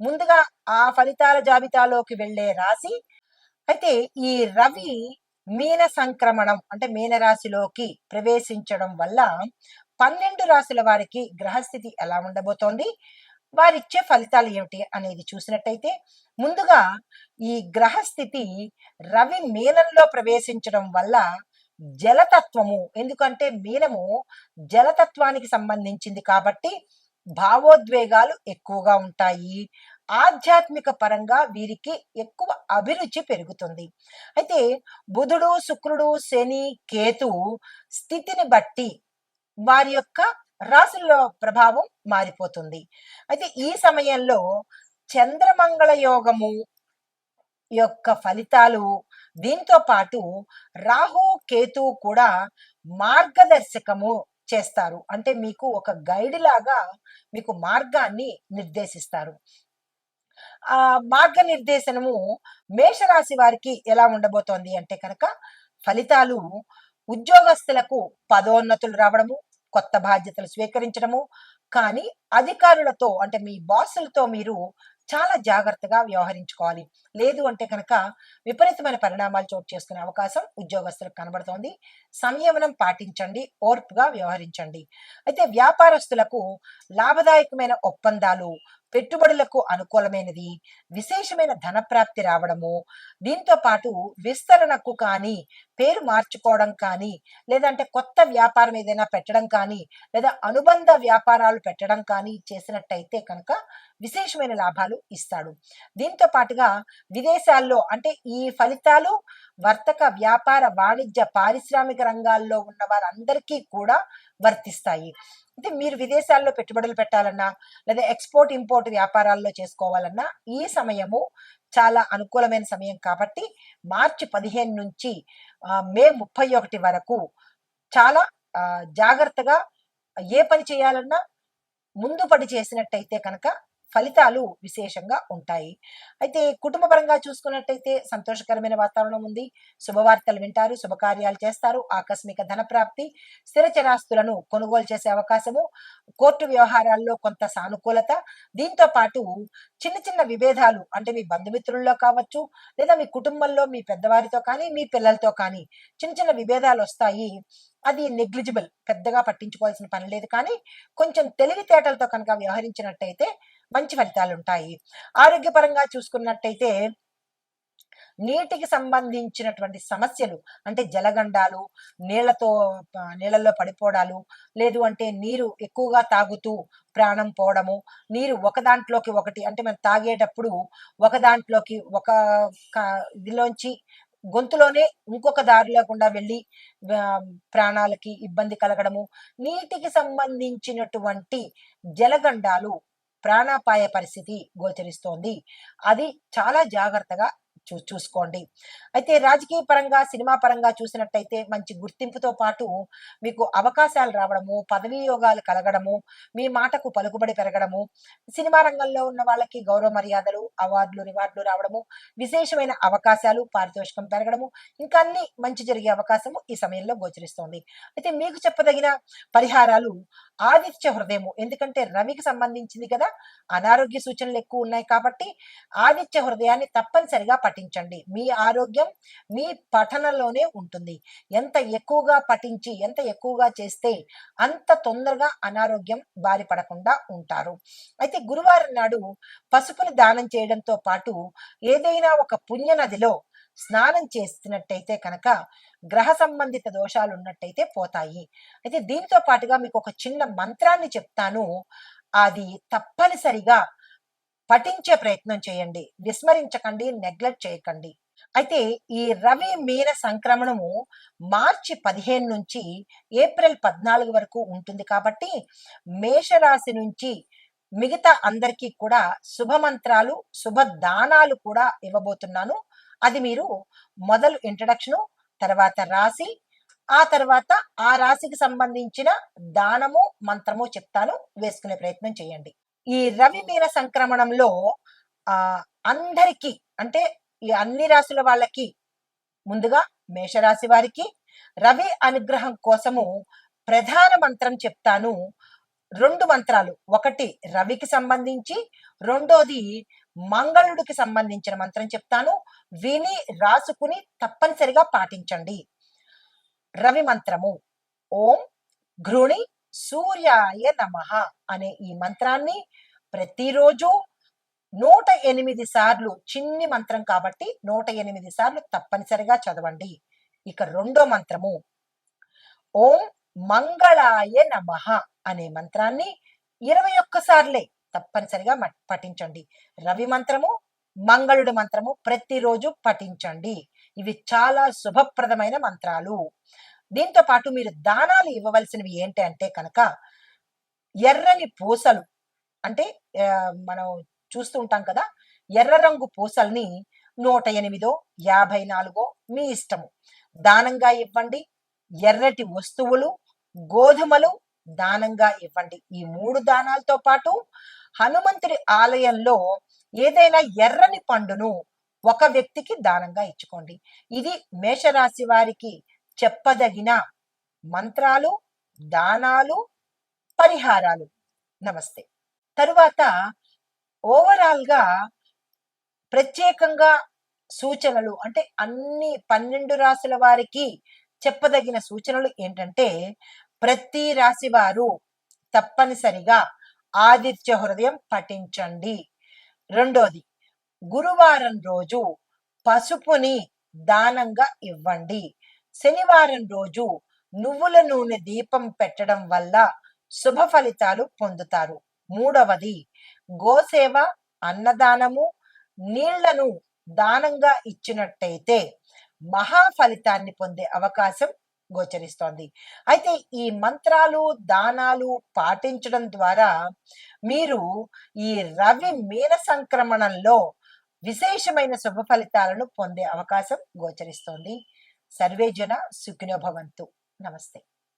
ముందుగా ఆ ఫలితాల జాబితాలోకి వెళ్ళే రాశి. అయితే ఈ రవి మీన సంక్రమణం అంటే మీన రాశిలోకి ప్రవేశించడం వల్ల పన్నెండు రాశుల వారికి గ్రహస్థితి ఎలా ఉండబోతోంది? వారిచ్చే ఫలితాలు ఏమిటి అనేది చూసినట్టయితే ముందుగా ఈ గ్రహస్థితి రవి మీనంలో ప్రవేశించడం వల్ల జలతత్వము. ఎందుకంటే మీనము జలతత్వానికి సంబంధించింది కాబట్టి భావోద్వేగాలు ఎక్కువగా ఉంటాయి. ఆధ్యాత్మిక పరంగా వీరికి ఎక్కువ అభిరుచి పెరుగుతుంది. అయితే బుధుడు శుక్రుడు శని కేతు స్థితిని బట్టి వారి యొక్క రాశుల్లో ప్రభావం మారిపోతుంది. అయితే ఈ సమయంలో చంద్రమంగళ యోగము యొక్క ఫలితాలు దీంతో పాటు రాహు కేతు కూడా మార్గదర్శకము చేస్తారు. అంటే మీకు ఒక గైడ్ లాగా మీకు మార్గాన్ని నిర్దేశిస్తారు. ఆ మార్గ నిర్దేశనము మేషరాశి వారికి ఎలా ఉండబోతోంది అంటే కనుక ఫలితాలు ఉద్యోగస్తులకు పదోన్నతులు రావడము కొత్త బాధ్యతలు స్వీకరించడము కానీ అధికారులతో అంటే మీ బాసులతో మీరు చాలా జాగ్రత్తగా వ్యవహరించుకోవాలి. లేదు అంటే కనుక విపరీతమైన పరిణామాలు చోటు చేసుకునే అవకాశం ఉద్యోగస్తులకు కనబడుతోంది. సంయమనం పాటించండి ఓర్పుగా వ్యవహరించండి. అయితే వ్యాపారస్తులకు లాభదాయకమైన ఒప్పందాలు పెట్టుబడులకు అనుకూలమైనది. విశేషమైన ధనప్రాప్తి రావడము దీంతో పాటు విస్తరణకు కానీ పేరు మార్చుకోవడం కానీ లేదంటే కొత్త వ్యాపారం ఏదైనా పెట్టడం కానీ లేదా అనుబంధ వ్యాపారాలు పెట్టడం కానీ చేసినట్టయితే కనుక విశేషమైన లాభాలు ఇస్తాడు. దీంతో పాటుగా విదేశాల్లో అంటే ఈ ఫలితాలు వర్తక వ్యాపార వాణిజ్య పారిశ్రామిక రంగాల్లో ఉన్న వారందరికీ కూడా వర్తిస్తాయి. అంటే మీరు విదేశాల్లో పెట్టుబడులు పెట్టాలన్నా లేదా ఎక్స్పోర్ట్ ఇంపోర్ట్ వ్యాపారాల్లో చేసుకోవాలన్నా ఈ సమయము చాలా అనుకూలమైన సమయం కాబట్టి మార్చి పదిహేను నుంచి మే ముప్పై ఒకటి వరకు చాలా జాగ్రత్తగా ఏ పని చేయాలన్నా ముందు పడి చేసినట్టయితే కనుక ఫలితాలు విశేషంగా ఉంటాయి. అయితే కుటుంబపరంగా చూసుకున్నట్టయితే సంతోషకరమైన వాతావరణం ఉంది. శుభవార్తలు వింటారు శుభకార్యాలు చేస్తారు ఆకస్మిక ధన ప్రాప్తి స్థిర చరాస్తులను కొనుగోలు చేసే అవకాశము కోర్టు వ్యవహారాల్లో కొంత సానుకూలత. దీంతో పాటు చిన్న చిన్న విభేదాలు అంటే మీ బంధుమిత్రుల్లో కావచ్చు లేదా మీ కుటుంబంలో మీ పెద్దవారితో కానీ మీ పిల్లలతో కానీ చిన్న చిన్న విభేదాలు వస్తాయి. అది నెగ్లిజిబుల్ పెద్దగా పట్టించుకోవాల్సిన పని లేదు. కానీ కొంచెం తెలివితేటలతో కనుక వ్యవహరించినట్టయితే మంచి ఫలితాలు ఉంటాయి ఆరోగ్యపరంగా చూసుకున్నట్టయితే నీటికి సంబంధించినటువంటి సమస్యలు అంటే జలగండాలు నీళ్ళతో నీళ్ళల్లో పడిపోవడాలు లేదు అంటే నీరు ఎక్కువగా తాగుతూ ప్రాణం పోవడము నీరు ఒక దాంట్లోకి ఒకటి అంటే మనం తాగేటప్పుడు ఒక దాంట్లోకి ఒక ఇదిలోంచి గొంతులోనే ఇంకొక దారి లేకుండా వెళ్ళి ప్రాణాలకి ఇబ్బంది కలగడము నీటికి సంబంధించినటువంటి జలగండాలు ప్రాణాపాయ పరిస్థితి గోచరిస్తోంది. అది చాలా జాగ్రత్తగా చూ చూసుకోండి. అయితే రాజకీయ పరంగా సినిమా పరంగా చూసినట్టయితే మంచి గుర్తింపుతో పాటు మీకు అవకాశాలు రావడము పదవీయోగాలు కలగడము మీ మాటకు పలుకుబడి పెరగడము సినిమా రంగంలో ఉన్న వాళ్ళకి గౌరవ మర్యాదలు అవార్డులు రివార్డులు రావడము విశేషమైన అవకాశాలు పారితోషికం పెరగడము ఇంకా అన్ని మంచి జరిగే అవకాశము ఈ సమయంలో గోచరిస్తోంది. అయితే మీకు చెప్పదగిన పరిహారాలు ఆదిత్య హృదయము. ఎందుకంటే రవికి సంబంధించింది కదా అనారోగ్య సూచనలు ఎక్కువ ఉన్నాయి కాబట్టి ఆదిత్య హృదయాన్ని తప్పనిసరిగా పఠించండి మీ ఆరోగ్యం మీ పఠనంలోనే ఉంటుంది. ఎంత ఎక్కువగా పఠించి ఎంత ఎక్కువగా చేస్తే అంత తొందరగా అనారోగ్యం బారి పడకుండా ఉంటారు. అయితే గురువారం నాడు పసుపుని దానం చేయడంతో పాటు ఏదైనా ఒక పుణ్య నదిలో స్నానం చేసినట్టయితే కనుక గ్రహ సంబంధిత దోషాలు ఉన్నట్టయితే పోతాయి. అయితే దీంతో పాటుగా మీకు ఒక చిన్న మంత్రాన్ని చెప్తాను. అది తప్పనిసరిగా పఠించే ప్రయత్నం చేయండి. విస్మరించకండి నెగ్లెక్ట్ చేయకండి. అయితే ఈ రవి మీన సంక్రమణము మార్చి పదిహేను నుంచి ఏప్రిల్ పద్నాలుగు వరకు ఉంటుంది కాబట్టి మేషరాశి నుంచి మిగతా అందరికీ కూడా శుభ మంత్రాలు శుభ దానాలు కూడా ఇవ్వబోతున్నాను. అది మీరు మొదలు ఇంట్రడక్షను తర్వాత రాశి ఆ తర్వాత ఆ రాశికి సంబంధించిన దానము మంత్రము చెప్తాను. వేసుకునే ప్రయత్నం చేయండి. ఈ రవి మీన సంక్రమణంలో ఆ అందరికీ అంటే ఈ అన్ని రాశుల వాళ్ళకి ముందుగా మేషరాశి వారికి రవి అనుగ్రహం కోసము ప్రధాన మంత్రం చెప్తాను. రెండు మంత్రాలు. ఒకటి రవికి సంబంధించి రెండోది మంగళుడికి సంబంధించిన మంత్రం చెప్తాను. విని రాసుకుని తప్పనిసరిగా పాటించండి. రవి మంత్రము. ఓం ఘృణి సూర్యాయ నమః అనే ఈ మంత్రాన్ని ప్రతిరోజు నూట ఎనిమిది సార్లు చిన్ని మంత్రం కాబట్టి నూట ఎనిమిది సార్లు తప్పనిసరిగా చదవండి. ఇక రెండో మంత్రము ఓం మంగళాయ నమః అనే మంత్రాన్ని ఇరవై ఒక్కసార్లే తప్పనిసరిగా మ- పఠించండి. రవి మంత్రము మంగళుడి మంత్రము ప్రతిరోజు పఠించండి. ఇవి చాలా శుభప్రదమైన మంత్రాలు. దీంతో పాటు మీరు దానాలు ఇవ్వవలసినవి ఏంటి అంటే కనుక ఎర్రని పూసలు అంటే మనం చూస్తూ ఉంటాం కదా ఎర్ర రంగు పూసల్ని నూట ఎనిమిదో యాభై నాలుగో మీ ఇష్టము. దానంగా ఇవ్వండి. ఎర్రటి వస్తువులు గోధుమలు దానంగా ఇవ్వండి. ఈ మూడు దానాలతో పాటు హనుమంతుడి ఆలయంలో ఏదైనా ఎర్రని పండును ఒక వ్యక్తికి దానంగా ఇచ్చుకోండి. ఇది మేషరాశి వారికి చెప్పదగిన మంత్రాలు దానాలు పరిహారాలు. నమస్తే. తరువాత ఓవరాల్గా ప్రత్యేకంగా సూచనలు అంటే అన్ని పన్నెండు రాశుల వారికి చెప్పదగిన సూచనలు ఏంటంటే ప్రతి రాశి వారు తప్పనిసరిగా ఆదిత్య హృదయం పఠించండి. రెండోది గురువారం రోజు పసుపుని దానంగా ఇవ్వండి. శనివారం రోజు నువ్వుల నూనె దీపం పెట్టడం వల్ల శుభ ఫలితాలు పొందుతారు. మూడవది గోసేవ అన్నదానము నీళ్ళను దానంగా ఇచ్చినట్టయితే మహా ఫలితాన్ని పొందే అవకాశం గోచరిస్తోంది. అయితే ఈ మంత్రాలు దానాలు పాటించడం ద్వారా మీరు ఈ రవి మీన సంక్రమణంలో విశేషమైన శుభ ఫలితాలను పొందే అవకాశం గోచరిస్తోంది. సర్వే జన సుఖినో భవంతు. నమస్తే.